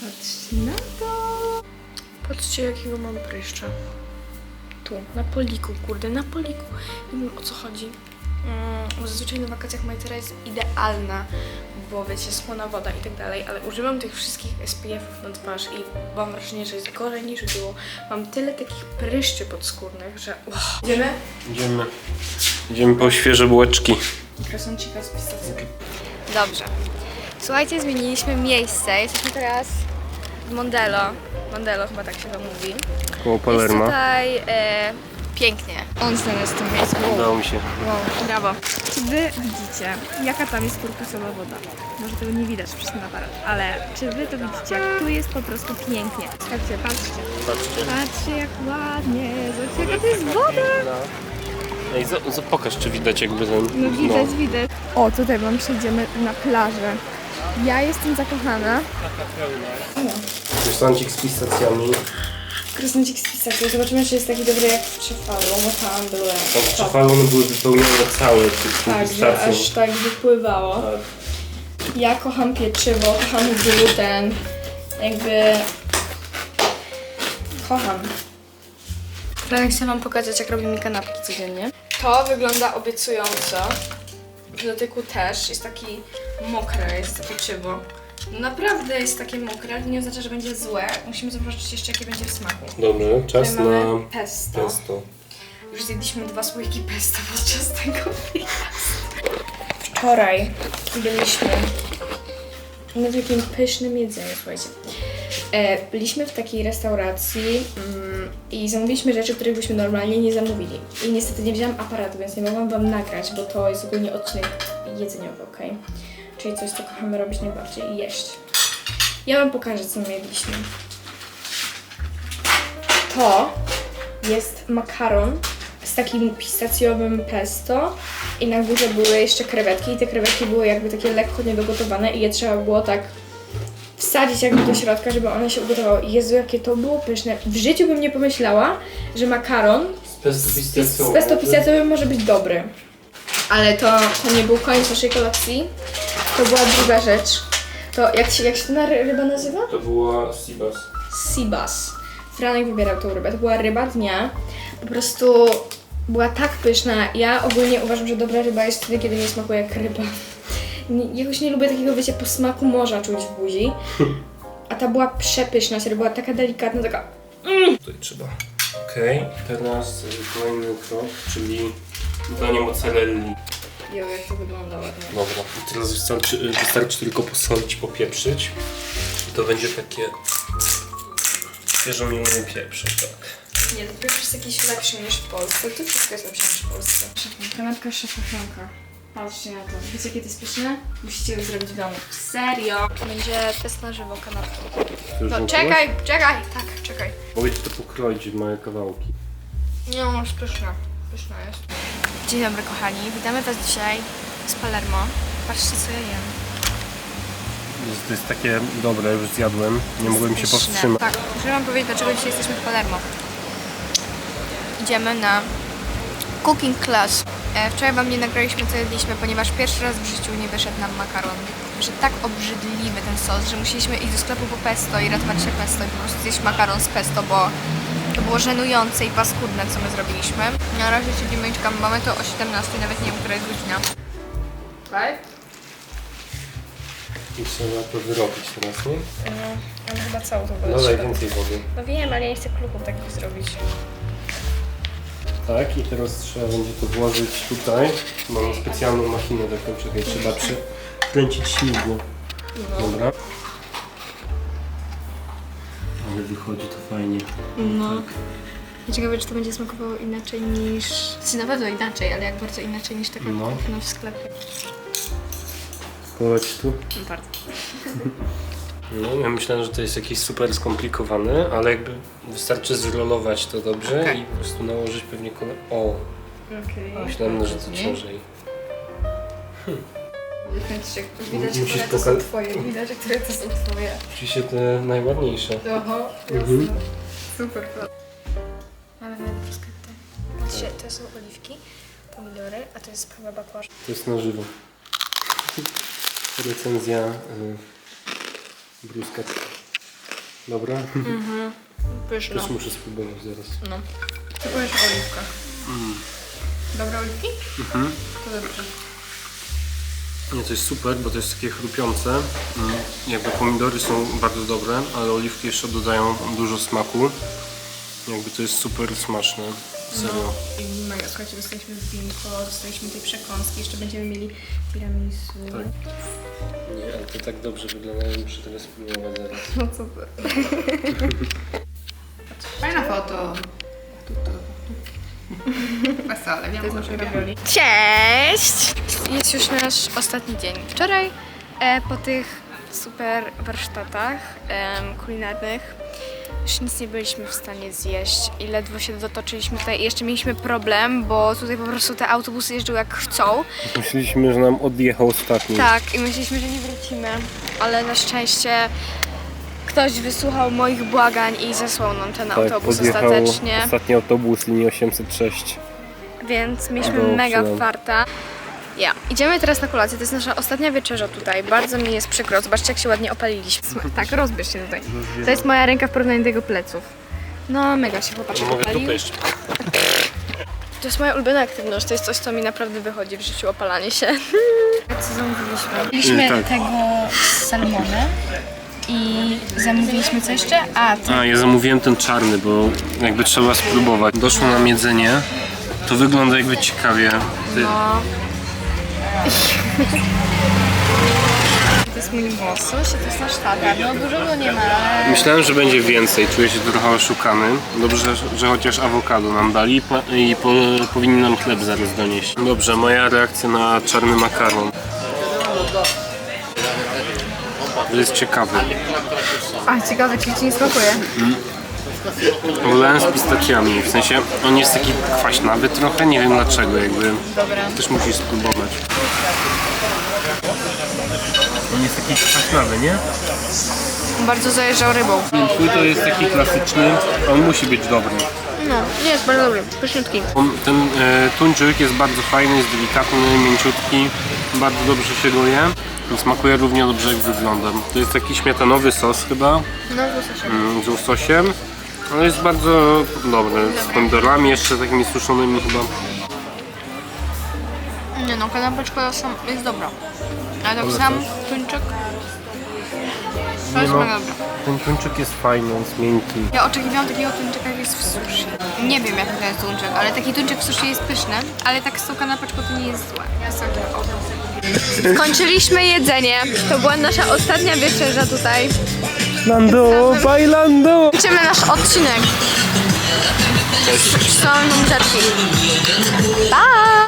Patrzcie na to. Patrzcie, jakiego mam pryszcza. Tu, na poliku, kurde, na poliku. Nie wiem o co chodzi. Mm, zazwyczaj na wakacjach Majtera jest idealna, bo wiecie, słona woda i tak dalej, ale używam tych wszystkich SPF-ów na twarz i mam wrażenie, że jest gorzej niż było. Mam tyle takich pryszczy podskórnych, że wow. Idziemy? Idziemy. Idziemy po świeże bułeczki. Krasącika z pistacją. Dobrze. Słuchajcie, zmieniliśmy miejsce. Jesteśmy teraz w Mondelo. Mondelo chyba tak się to mówi. Koło Jest Palerma. tutaj e, pięknie. On znalazł w tym miejscu. Udało mi się. Wow, brawo. Czy wy widzicie, jaka tam jest turkusowa woda? Może tego nie widać przez ten aparat, ale czy wy to widzicie, jak tu jest po prostu pięknie. Słuchajcie, patrzcie. Patrzcie. Patrzcie jak ładnie. Zobaczcie jaka to jest woda. Ej, za, za, pokaż, czy widać jakby ten... No widać, widać. O, tutaj wam przejdziemy na plażę. Ja jestem zakochana. Krystancik z pistacjami. Krasnodzik z pistacją. Zobaczymy, czy jest taki dobry jak w Trzefalu, bo tam były Tam przefalone były wypełnione całe Tak, że pistacją. aż tak wypływało. Tak. Ja kocham pieczywo, kocham gluten. Jakby... Kocham. Franek chcę wam pokazać, jak robimy kanapki codziennie. To wygląda obiecująco. W dotyku też jest taki mokre, jest to pieczywo. Naprawdę jest takie mokre, nie oznacza, że będzie złe. Musimy zobaczyć jeszcze, jakie będzie w smaku. Dobrze, czas Tutaj na mamy pesto. pesto. Już zjedliśmy dwa słoiki pesto podczas tego wyjazdu. Wczoraj byliśmy na takim pysznym jedzeniu, słuchajcie. E, byliśmy w takiej restauracji mm, i zamówiliśmy rzeczy, których byśmy normalnie nie zamówili. I niestety nie wzięłam aparatu, więc nie mogłam wam nagrać, bo to jest ogólnie odcinek jedzeniowy, ok? Czyli coś, co kochamy robić najbardziej, jeść. Ja wam pokażę, co my jedliśmy. To jest makaron z takim pistacjowym pesto i na górze były jeszcze krewetki i te krewetki były jakby takie lekko niedogotowane i je trzeba było tak wsadzić jakby do środka, żeby one się ugotowały. Jezu, jakie to było pyszne. W życiu bym nie pomyślała, że makaron z pesto pistacjowym może być dobry. Ale to, to nie był koniec naszej kolacji. To była druga rzecz. To jak się, jak się ta ryba nazywa? To była Sibas. Sibas. Franek wybierał tą rybę. To była ryba dnia. Po prostu była tak pyszna. Ja ogólnie uważam, że dobra ryba jest wtedy, kiedy nie smakuje jak ryba. Nie, jakoś nie lubię takiego, wiecie, posmaku morza czuć w buzi. A ta była przepyszna, serio, była taka delikatna, taka... Tutaj trzeba. Okej, teraz y, kolejny krok, czyli dodanie mozzarelli. Jo, jak to wyglądało. Dobra, i teraz wystarczy, y, wystarczy tylko posolić popieprzyć. I to będzie takie świeżo mielony pieprz, tak. Nie, to pierwszy jest jakiś lepszy niż w Polsce. Tu wszystko jest lepsze niż w Polsce. Kanapka szefa Franka. Patrzcie na to. Wiecie, jakie to jest pyszne? Musicie ją zrobić w domu. Serio? Będzie test na żywo kanapki. Już No czekaj, czekaj! Tak, czekaj. Mogę ci to pokroić w małe kawałki. Nie, no, jest pyszna. Pyszna jest. Dzień dobry kochani, witamy was dzisiaj z Palermo. Patrzcie co ja jem. To jest takie dobre, już zjadłem. Nie mogłem się Pyszne. powstrzymać. Tak, muszę wam powiedzieć, dlaczego dzisiaj jesteśmy w Palermo. Idziemy na cooking class. E, wczoraj wam nie nagraliśmy co jedliśmy, ponieważ pierwszy raz w życiu nie wyszedł nam makaron. Wyszedł tak obrzydliwy ten sos, że musieliśmy iść do sklepu po pesto i ratować się pesto i po prostu zjeść makaron z pesto, bo to było żenujące i paskudne, co my zrobiliśmy. Na razie siedzimy i czekamy. Mamy to o 17, nawet nie wiem, która jest godzina. Tak? I trzeba to wyrobić teraz, nie? No, ale chyba całą to Dodaj więcej wody. No wiem, ale ja nie chcę kluków takich zrobić. Tak, i teraz trzeba będzie to włożyć tutaj. Mam specjalną machinę taką, czekaj, trzeba przykręcić śmigło. Dobra. Wychodzi to fajnie. No. Ciekawe, czy to będzie smakowało inaczej niż... Znaczy na pewno inaczej, ale jak bardzo inaczej niż taka No. w sklepie. Poleć tu. Bardzo. No, ja myślałem, że to jest jakieś super skomplikowane, ale jakby wystarczy zrolować to dobrze Okej. i po prostu nałożyć pewnie kolor. O, Okej. myślałem, że to ciężej. Widać, Musisz które to są poka- twoje. Widać, które to są twoje. Oczywiście te najładniejsze. Oho, Mhm. jasne. Super. Mamy nawet bruschetkę. Patrzcie, to są oliwki, pomidory, a to jest prawa bakłaża. To jest na żywo. Recenzja y. Dobra? Pyszno. Też muszę spróbować zaraz. No. Co powiesz o oliwkach? Dobre oliwki? Mhm. To dobrze. Nie, to jest super, bo to jest takie chrupiące. Mm, Jakby pomidory są bardzo dobre, ale oliwki jeszcze dodają dużo smaku. Jakby to jest super smaczne. Serio. I mega, słuchajcie, dostaliśmy winko, dostaliśmy tej przekąski, jeszcze będziemy mieli tiramisu. Tak. Nie, ale to tak dobrze wygląda, ja muszę tego spróbować zaraz. No co ty? Fajna foto. Wesele, wiem o czym. Cześć! Jest już nasz ostatni dzień. Wczoraj e, po tych super warsztatach em, kulinarnych już nic nie byliśmy w stanie zjeść i ledwo się dotoczyliśmy tutaj i jeszcze mieliśmy problem, bo tutaj po prostu te autobusy jeżdżą jak chcą. Myśleliśmy, że nam odjechał ostatni. Tak, i myśleliśmy, że nie wrócimy, ale na szczęście ktoś wysłuchał moich błagań i zesłał nam ten Tak, autobus podjechał ostatecznie. ostatni autobus linii 806. Więc mieliśmy mega farta. Ja. Idziemy teraz na kolację, to jest nasza ostatnia wieczerza tutaj. Bardzo mi jest przykro. Zobaczcie, jak się ładnie opaliliśmy. Tak, rozbierz się tutaj. To jest moja ręka w porównaniu do jego pleców. No, mega się chłopaczek Mogę opalił. To jest moja ulubiona aktywność, to jest coś, co mi naprawdę wychodzi w życiu, opalanie się. Co zamówiliśmy? Mieliśmy tak. tego salmonę i zamówiliśmy co jeszcze? A, A, ja zamówiłem ten czarny, bo jakby trzeba spróbować. Doszło nam jedzenie. To wygląda jakby ciekawie. Ty, no. To jest mój łosoś, to jest nasz tatar. No dużo go nie ma, ale... Myślałem, że będzie więcej, czuję się trochę oszukany. Dobrze, że chociaż awokado nam dali i, po, i po, powinni nam chleb zaraz donieść. Dobrze, moja reakcja na czarny makaron. To jest ciekawy. A, ciekawe, czy ci nie smakuje. Wolałem z pistacjami, w sensie on jest taki kwaśnawy trochę, nie wiem dlaczego jakby. Dobra. Też musisz spróbować. On jest taki kwaśnawy, nie? Bardzo zajeżdżał rybą. Twój to jest taki klasyczny, on musi być dobry. No, nie jest bardzo dobry, pyszniutki. On, ten e, tuńczyk jest bardzo fajny, jest delikatny, mięciutki, bardzo dobrze się go je. Smakuje równie dobrze jak wygląda. To jest taki śmietanowy sos chyba, No, w się. mm, z łososiem. Ale jest bardzo dobry, z pomidorami jeszcze takimi suszonymi chyba. Nie no, kanapeczka jest dobra. Ale tak sam tuńczyk to jest no. mega dobra. Ten tuńczyk jest fajny, on jest miękki. Ja oczekiwałam takiego tuńczyka jak jest w sushi. Nie wiem jaki to jest tuńczyk, ale taki tuńczyk w sushi jest pyszny, ale tak z tą kanapeczką to nie jest złe. Ja sobie Skończyliśmy jedzenie. To była nasza ostatnia wieczerza tutaj. Lando, bye Lando! Kończymy nasz odcinek. Są rzeczy. Pa!